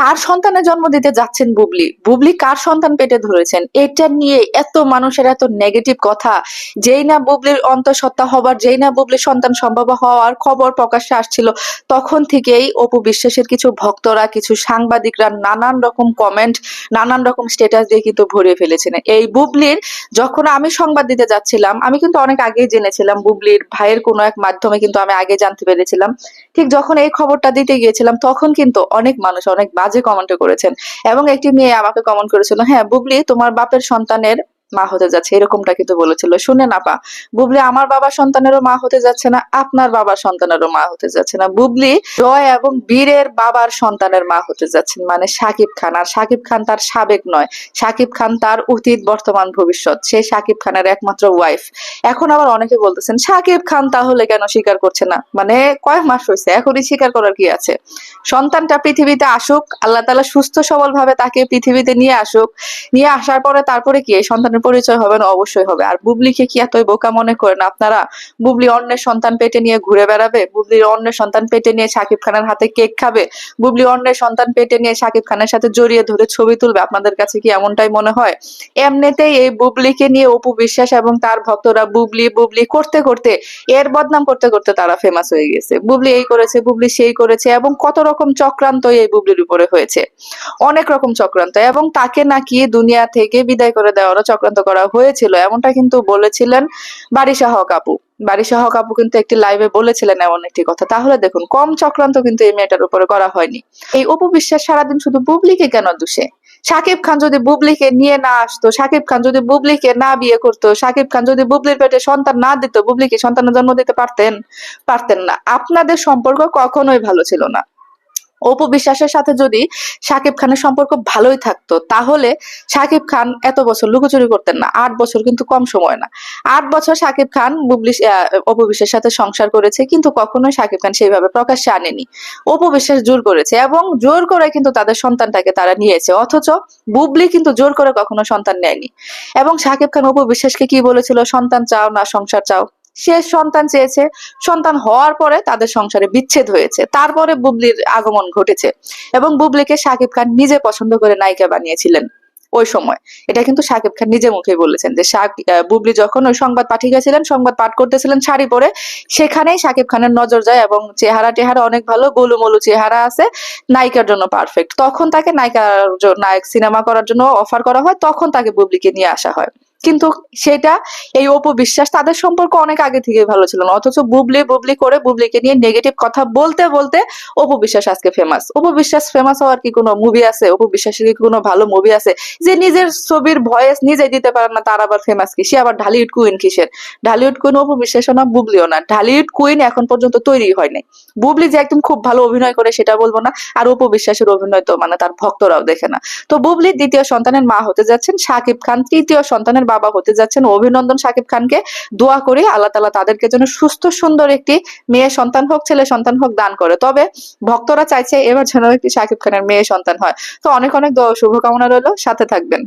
কার সন্তানের জন্ম দিতে যাচ্ছেন বুবলি? বুবলি কার সন্তান পেটে ধরেছেন? এটা নিয়ে এত মানুষের এত নেগেটিভ কথা। যেই না বুবলির অন্তঃসত্ত্বা হবার, যেই না বুবলির সন্তান সম্ভব হওয়ার খবর প্রকাশ্যে আসছিল, তখন থেকেই অপু বিশ্বাসের কিছু ভক্তরা, কিছু সাংবাদিকরা নানান রকম কমেন্ট নানান রকম স্টেটাস দিয়ে কিন্তু ভরিয়ে ফেলেছেন। এই বুবলির যখন আমি সংবাদ দিতে যাচ্ছিলাম, আমি কিন্তু অনেক আগেই জেনেছিলাম বুবলির ভাইয়ের কোনো এক মাধ্যমে কিন্তু আমি আগে জানতে পেরেছিলাম। ঠিক যখন এই খবরটা দিতে গিয়েছিলাম, তখন কিন্তু অনেক মানুষ, অনেক বাজে কমেন্ট করেছেন। এবং একটি মেয়ে আমাকে কমেন্ট করেছিল হ্যাঁ বুবলি তোমার বাপের সন্তানের মা হতে যাচ্ছে, এরকমটা কিন্তু বলেছিল। শুনে না পা বুবলি আমার বাবার সন্তানেরও মা হতে যাচ্ছে না, আপনার বাবার সন্তানেরও মা হতে যাচ্ছে না। বুবলি জয় এবং বীরের বাবার সন্তানের মা হতে যাচ্ছেন মানে সাকিব খান। আর সাকিব খান তার সাবেক নয়, সাকিব খান তার অতীত, বর্তমান, ভবিষ্যৎ। সে সাকিব খানের একমাত্র ওয়াইফ এখন আবার অনেকে বলতেছেন, সাকিব খান তাহলে কেন স্বীকার করছে না? মানে কয়েক মাস হয়েছে, এখনই স্বীকার করার কি আছে? সন্তানটা পৃথিবীতে আসুক, আল্লাহ তালা সুস্থ সবল ভাবে তাকে পৃথিবীতে নিয়ে আসুক। নিয়ে আসার পরে তারপরে কি, এই সন্তানের পরিচয় হবে না, অবশ্যই হবে। আর বুবলিকে কি এতই বোকা মনে করেন আপনারা বুবলি অন্যের সন্তান পেটে নিয়ে ঘুরে বেড়াবে বুবলির অন্যের সন্তান পেটে নিয়ে সাকিব খানের হাতে কেক খাবে, বুবলি অন্যের সন্তান পেটে নিয়ে সাকিব খানের সাথে জড়িয়ে ধরে ছবি তুলবে, আপনাদের কাছে কি এমনটাই মনে হয়? এমনিতেই এই বুবলিকে নিয়ে অপু বিশ্বাস এবং তার ভক্তরা বুবলি বুবলি করতে করতে, এর বদনাম করতে করতে তারা ফেমাস হয়ে গেছে। বুবলি এই করেছে, বুবলি সেই করেছে এবং কত রকম চক্রান্ত এই বুবলির উপরে হয়েছে। অনেক রকম চক্রান্ত এবং তাকে নাকি দুনিয়া থেকে বিদায় করে দেওয়ারও চক্রান্ত করা হয়েছিল, এমনটা কিন্তু বলেছিলেন বারিশা হক আপু বারিশা হক আপু কিন্তু একটি লাইভে বলেছিলেন এমন একটি কথা। তাহলে দেখুন, কম চক্রান্ত কিন্তু এই মেয়েটার উপরে করা হয়নি। এই অপু বিশ্বাস সারাদিন শুধু বুবলিকে কেন দোষে? সাকিব খান যদি বুবলিকে নিয়ে না আসতো সাকিব খান যদি বুবলিকে না বিয়ে করতো সাকিব খান যদি বুবলির পেটে সন্তান না দিত, বুবলিকে সন্তানের জন্ম দিতে পারতেন? পারতেন না। আপনাদের সম্পর্ক কখনোই ভালো ছিল না। অপু বিশ্বাসের সাথে যদি সাকিব খানের সম্পর্ক ভালোই থাকতো, তাহলে সাকিব খান এত বছর লুকোচুরি করতেন না। আট বছর কিন্তু কম সময় না। আট বছর সাকিব খান বুবলি অপু বিশ্বাসের সাথে সংসার করেছে, কিন্তু কখনোই সাকিব খান সেইভাবে প্রকাশ্যে আনেনি। অপু বিশ্বাস জোর করেছে এবং জোর করে কিন্তু তাদের সন্তানটাকে তারা নিয়েছে, অথচ বুবলি কিন্তু জোর করে কখনো সন্তান নেয়নি। এবং সাকিব খান অপু বিশ্বাসকে কি বলেছিল? সন্তান চাও না, সংসার চাও। সে সন্তান চেয়েছে, সন্তান হওয়ার পরে তাদের সংসারে বিচ্ছেদ হয়েছে। তারপরে বুবলির আগমন ঘটেছে এবং বুবলিকে সাকিব খান নিজে পছন্দ করে নায়িকা বানিয়েছিলেন ওই সময়। এটা কিন্তু সাকিব খান নিজে মুখে বলেছেন যে বুবলি যখন ওই সংবাদ পাঠিয়ে গেছিলেন, সংবাদ পাঠ করতেছিলেন শাড়ি পরে, সেখানেই সাকিব খানের নজর যায় এবং চেহারা টেহারা অনেক ভালো, গোলুমলু চেহারা আছে, নায়িকার জন্য পারফেক্ট তখন তাকে নায়িকার নায়ক সিনেমা করার জন্য অফার করা হয়, তখন তাকে বুবলিকে নিয়ে আসা হয়। কিন্তু সেটা এই অপু বিশ্বাস তাদের সম্পর্ক অনেক আগে থেকে ভালো ছিল না। অথচ বুবলি বুবলি করে বুবলিকে নিয়ে নেগেটিভ কথা বলতে বলতে অপু বিশ্বাস আজকে ফেমাস অপু বিশ্বাস ফেমাস হওয়ার কি কোনো মুভি আছে? অপু বিশ্বাসের কি কোনো ভালো মুভি আছে? যে নিজের ছবির ভয়েস নিজে দিতে পারে না, তার আবার ফেমাস কি? সে আবার ঢালিউড কুইন কিসের? ঢালিউড কুইন অপু বিশ্বাসও না, বুবলিও না। ঢালিউড কুইন এখন পর্যন্ত তৈরি হয় নাই। বুবলি যে একদম খুব ভালো অভিনয় করে সেটা বলব না। আর অপবিশ্বাসের অভিনয় তো মানে তার ভক্তরাও দেখে না। তো বুবলি দ্বিতীয় সন্তানের মা হতে যাচ্ছেন সাকিব খান। তৃতীয় সন্তানের বাবা হতে যাচ্ছেন। অভিনন্দন সাকিব খানকে। দোয়া করি আল্লাহ তালা তাদেরকে যেন সুস্থ, সুন্দর একটি মেয়ে সন্তান হোক, ছেলে সন্তান হোক দান করে। তবে ভক্তরা চাইছে এবার যেন একটি সাকিব খানের মেয়ে সন্তান হয়। তো অনেক অনেক শুভকামনা রইল। সাথে থাকবেন।